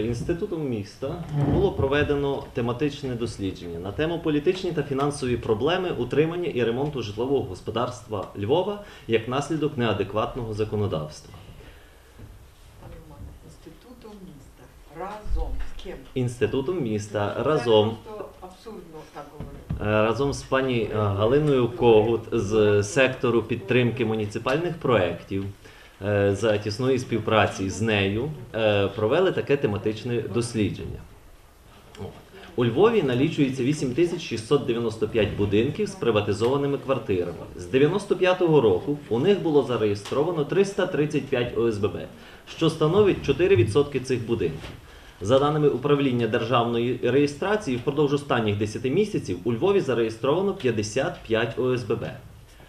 Інститутом міста було проведено тематичне дослідження на тему політичні та фінансові проблеми утримання і ремонту житлового господарства Львова як наслідок неадекватного законодавства. Інститутом міста разом з ким? Інститутом міста разом абсурдно так. Е, Разом з пані е, Галиною Когут з сектору підтримки муніципальних проєктів за тісної співпраці з нею е, провели таке тематичне дослідження. У Львові налічується 8695 будинків з приватизованими квартирами. З 95-го року у них було зареєстровано 335 ОСББ, що становить 4% цих будинків. За даними управління державної реєстрації, впродовж останніх 10 місяців у Львові зареєстровано 55 ОСББ.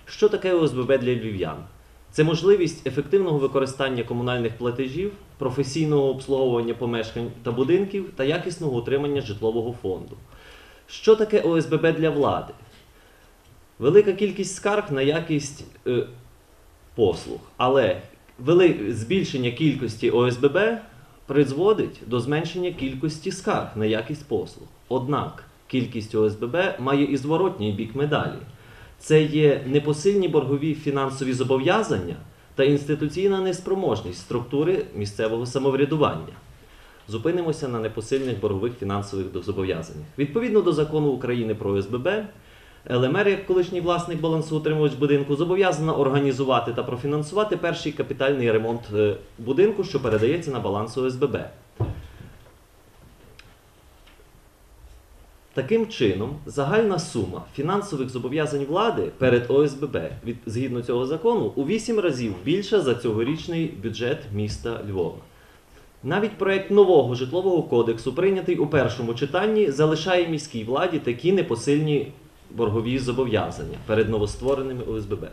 Що таке ОСББ для львів'ян? Це можливість ефективного використання комунальних платежів, професійного обслуговування помешкань та будинків та якісного утримання житлового фонду. Що таке ОСББ для влади? Велика кількість скарг на якість е, послуг, але збільшення кількості ОСББ призводить до зменшення кількості скарг на якість послуг. Однак кількість ОСББ має і зворотній бік медалі. Це є непосильні боргові фінансові зобов'язання та інституційна неспроможність структури місцевого самоврядування. Зупинимося на непосильних боргових фінансових зобов'язаннях. Відповідно до закону України про ОСББ, ЛМР, як колишній власник балансоутримувач будинку, зобов'язана організувати та профінансувати перший капітальний ремонт е, будинку, що передається на баланс ОСББ. Таким чином, загальна сума фінансових зобов'язань влади перед ОСББ від, згідно цього закону у 8 разів більша за цьогорічний бюджет міста Львова. Навіть проект нового житлового кодексу, прийнятий у першому читанні, залишає міській владі такі непосильні боргові зобов'язання перед новоствореними ОСББ.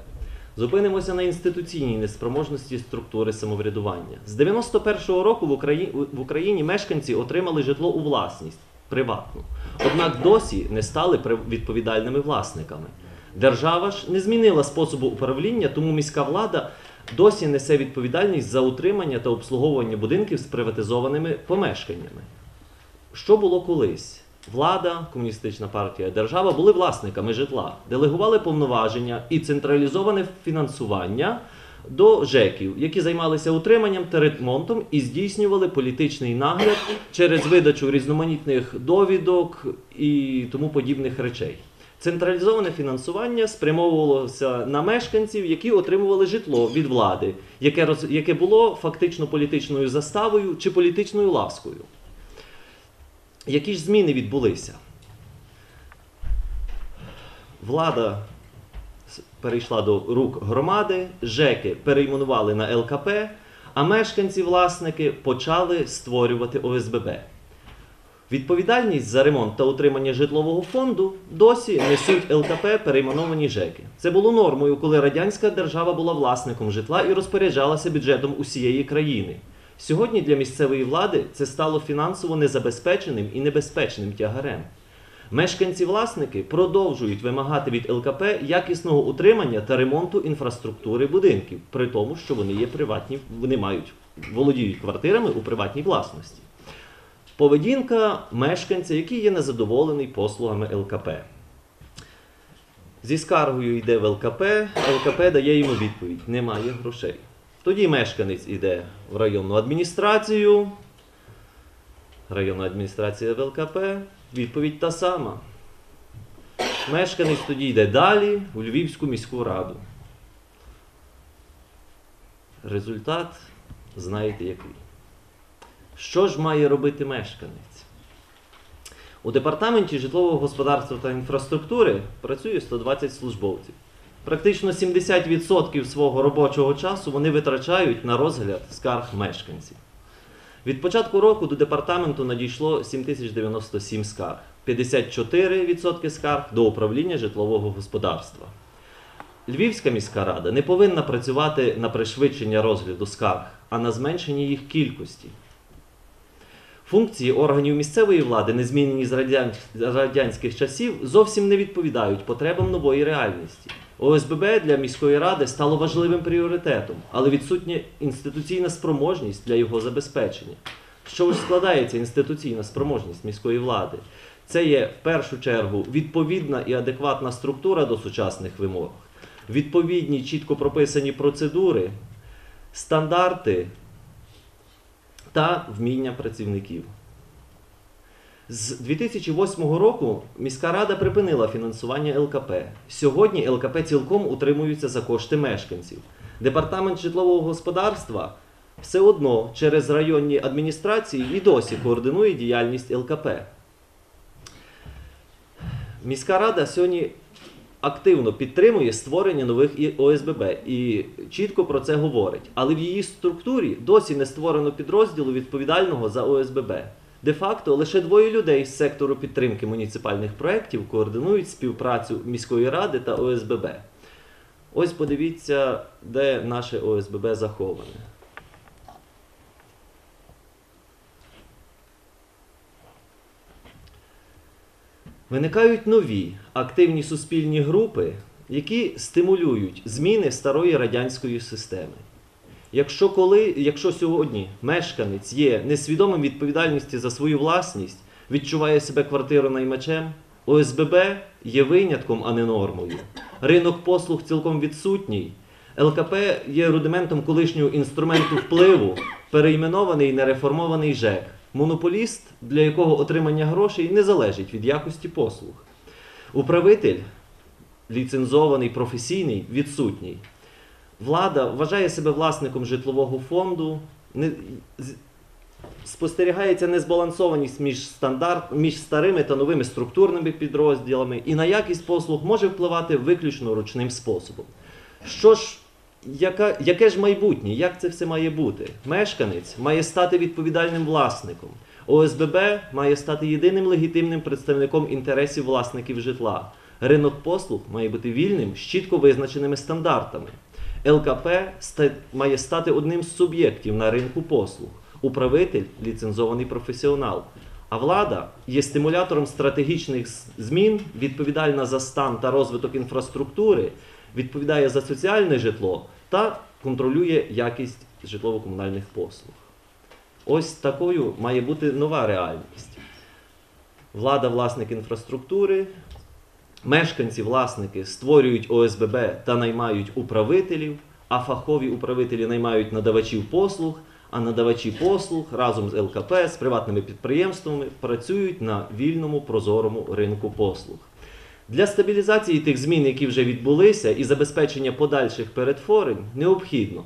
Зупинимося на інституційній неспроможності структури самоврядування. З 91-го року в Україні, в Україні мешканці отримали житло у власність приватну. Однак досі не стали відповідальними власниками. Держава ж не змінила способу управління, тому міська влада досі несе відповідальність за утримання та обслуговування будинків з приватизованими помешканнями. Що було колись? Влада, комуністична партія, держава були власниками житла, делегували повноваження і централізоване фінансування до ЖЕКів, які займалися утриманням та ремонтом і здійснювали політичний нагляд через видачу різноманітних довідок і тому подібних речей. Централізоване фінансування спрямовувалося на мешканців, які отримували житло від влади, яке, роз- яке було фактично політичною заставою чи політичною ласкою. Які ж зміни відбулися? Влада перейшла до рук громади, ЖЕКи перейменували на ЛКП, а мешканці-власники почали створювати ОСББ. Відповідальність за ремонт та утримання житлового фонду досі несуть ЛКП перейменовані ЖЕКи. Це було нормою, коли радянська держава була власником житла і розпоряджалася бюджетом усієї країни. Сьогодні для місцевої влади це стало фінансово незабезпеченим і небезпечним тягарем. Мешканці-власники продовжують вимагати від ЛКП якісного утримання та ремонту інфраструктури будинків, при тому, що вони є приватні, вони мають володіють квартирами у приватній власності. Поведінка мешканця, який є незадоволений послугами ЛКП. Зі скаргою йде в ЛКП, ЛКП дає йому відповідь: немає грошей. Тоді мешканець йде в районну адміністрацію. Районна адміністрація ЛКП. Відповідь та сама. Мешканець тоді йде далі у Львівську міську раду. Результат знаєте який. Що ж має робити мешканець? У департаменті житлового господарства та інфраструктури працює 120 службовців. Практично 70% свого робочого часу вони витрачають на розгляд скарг мешканців. Від початку року до департаменту надійшло 7097 скарг, 54% скарг до управління житлового господарства. Львівська міська рада не повинна працювати на пришвидшення розгляду скарг, а на зменшення їх кількості. Функції органів місцевої влади, не змінені з радянських часів, зовсім не відповідають потребам нової реальності. ОСББ для міської ради стало важливим пріоритетом, але відсутня інституційна спроможність для його забезпечення. що ж складається інституційна спроможність міської влади? Це є в першу чергу відповідна і адекватна структура до сучасних вимог, відповідні чітко прописані процедури, стандарти та вміння працівників. З 2008 року міська рада припинила фінансування ЛКП. Сьогодні ЛКП цілком утримуються за кошти мешканців. Департамент житлового господарства все одно через районні адміністрації і досі координує діяльність ЛКП. Міська рада сьогодні активно підтримує створення нових ОСББ і чітко про це говорить. Але в її структурі досі не створено підрозділу відповідального за ОСББ. Де-факто лише двоє людей з сектору підтримки муніципальних проєктів координують співпрацю міської ради та ОСББ. Ось подивіться, де наше ОСББ заховане. Виникають нові активні суспільні групи, які стимулюють зміни старої радянської системи. Якщо, коли, якщо сьогодні мешканець є несвідомим відповідальності за свою власність, відчуває себе квартиронаймачем, ОСББ є винятком, а не нормою. Ринок послуг цілком відсутній. ЛКП є рудиментом колишнього інструменту впливу, перейменований нереформований ЖЕК. Монополіст, для якого отримання грошей не залежить від якості послуг. Управитель ліцензований, професійний, відсутній. Влада вважає себе власником житлового фонду. Не, спостерігається незбалансованість між, стандарт, між старими та новими структурними підрозділами, і на якість послуг може впливати виключно ручним способом. Що ж, яка, яке ж майбутнє? Як це все має бути? Мешканець має стати відповідальним власником. ОСББ має стати єдиним легітимним представником інтересів власників житла. Ринок послуг має бути вільним з чітко визначеними стандартами. ЛКП має стати одним з суб'єктів на ринку послуг. Управитель ліцензований професіонал. А влада є стимулятором стратегічних змін, відповідальна за стан та розвиток інфраструктури, відповідає за соціальне житло та контролює якість житлово-комунальних послуг. Ось такою має бути нова реальність. Влада власник інфраструктури, мешканці, власники створюють ОСББ та наймають управителів, а фахові управителі наймають надавачів послуг, а надавачі послуг разом з ЛКП, з приватними підприємствами працюють на вільному прозорому ринку послуг. Для стабілізації тих змін, які вже відбулися, і забезпечення подальших перетворень необхідно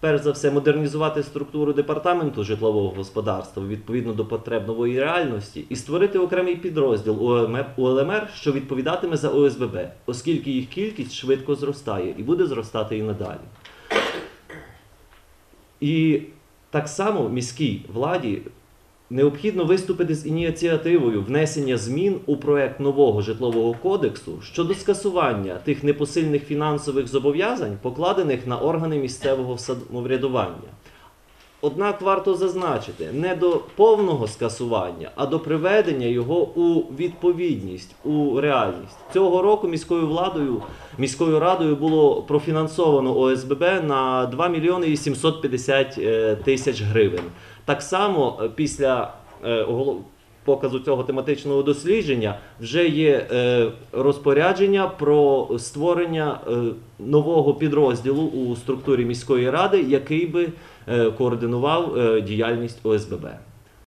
перш за все модернізувати структуру департаменту житлового господарства відповідно до потреб нової реальності і створити окремий підрозділ УЛМР, що відповідатиме за ОСББ, оскільки їх кількість швидко зростає і буде зростати і надалі. І так само міській владі необхідно виступити з ініціативою внесення змін у проект нового житлового кодексу щодо скасування тих непосильних фінансових зобов'язань, покладених на органи місцевого самоврядування. Однак варто зазначити не до повного скасування, а до приведення його у відповідність, у реальність. Цього року міською владою, міською радою було профінансовано ОСББ на 2 мільйони і 750 е, тисяч гривень. Так само е, після е, показу цього тематичного дослідження вже є розпорядження про створення нового підрозділу у структурі міської ради, який би координував е, діяльність ОСББ.